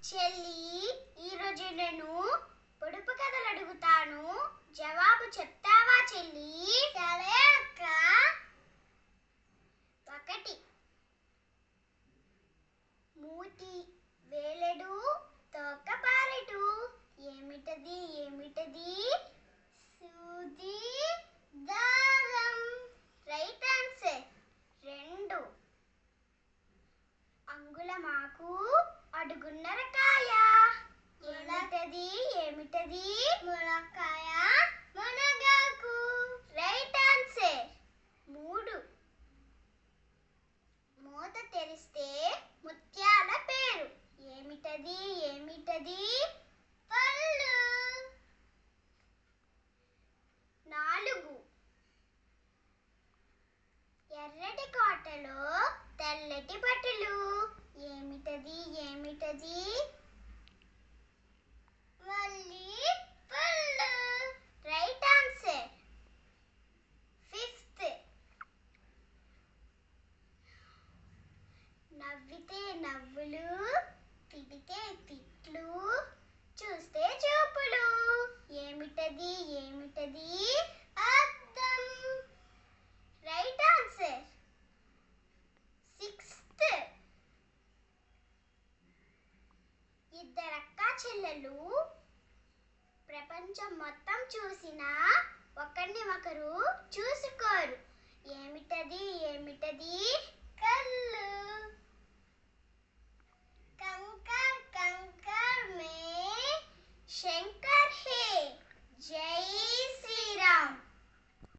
చెల్లి ఈరోజు నేను పొడుపు కథలు అడుగుతాను. జవాబు చెప్తావా చెల్లి? సరే అక్క. ఒకటి. మూతి వేలెడు తోక పారెడు ఏమిటది ఏమిటది? సూది దారం. Right answer. రెండు. అంగుళమాకు అడుగున్నర కాయ ఏమిటది? ఏమిటది? మునక్కాయ మునగాకు. Right answer. మూడు. మూత తెరిస్తే ముత్యాల పేరు. ఏమిటది? ఏమిటది? ఉంటుంది? మళ్ళీ పళ్ళు. రైట్ ఆన్సర్ ఫిఫ్త్ నవ్వితే నవ్వు. చెల్లెలు. ప్రపంచం మొత్తం చూసినా ఒకరిని ఒకరు చూసుకోరు. ఏమిటది? ఏమిటది?